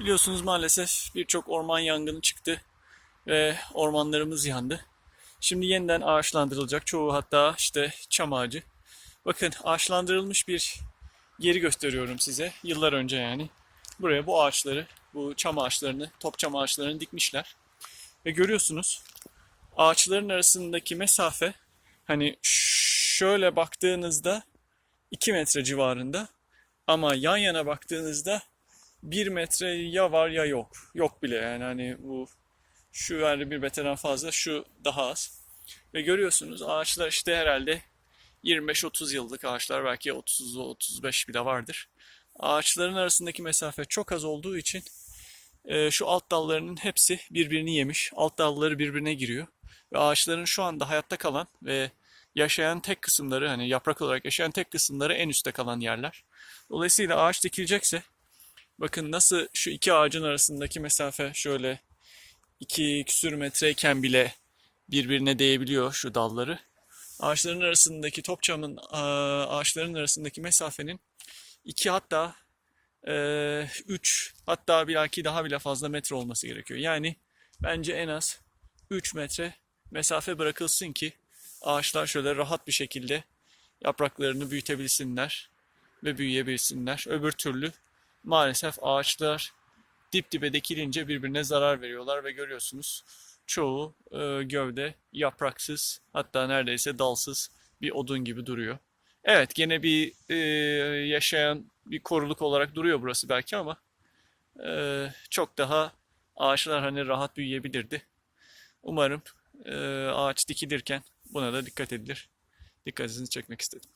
Biliyorsunuz maalesef birçok orman yangını çıktı ve ormanlarımız yandı. Şimdi yeniden ağaçlandırılacak. Çoğu hatta işte çam ağacı. Bakın ağaçlandırılmış bir yeri gösteriyorum size. Yıllar önce yani. Buraya bu ağaçları, bu çam ağaçlarını, top çam ağaçlarını dikmişler. Ve görüyorsunuz ağaçların arasındaki mesafe hani şöyle baktığınızda 2 metre civarında ama yan yana baktığınızda 1 metre ya var ya yok. Yok bile yani hani bu şu yani bir metreden fazla şu daha az. Ve görüyorsunuz ağaçlar işte herhalde 25-30 yıllık ağaçlar belki 30-35 bile vardır. Ağaçların arasındaki mesafe çok az olduğu için e, şu alt dallarının hepsi birbirini yemiş. Alt dalları birbirine giriyor. Ve ağaçların şu anda hayatta kalan ve yaşayan tek kısımları hani yaprak olarak yaşayan tek kısımları en üstte kalan yerler. Dolayısıyla ağaç dikilecekse bakın nasıl şu iki ağacın arasındaki mesafe şöyle iki küsür metreyken bile birbirine değebiliyor şu dalları. Ağaçların arasındaki topçamın ağaçların arasındaki mesafenin iki hatta 3 hatta belki daha bile fazla metre olması gerekiyor. Yani bence en az 3 metre mesafe bırakılsın ki ağaçlar şöyle rahat bir şekilde yapraklarını büyütebilsinler ve büyüyebilsinler. Öbür türlü maalesef ağaçlar dip dibe dikilince birbirine zarar veriyorlar ve görüyorsunuz çoğu e, gövde yapraksız hatta neredeyse dalsız bir odun gibi duruyor. Evet gene bir e, yaşayan bir koruluk olarak duruyor burası belki ama e, çok daha ağaçlar hani rahat büyüyebilirdi. Umarım e, ağaç dikilirken buna da dikkat edilir. Dikkatinizi çekmek istedim.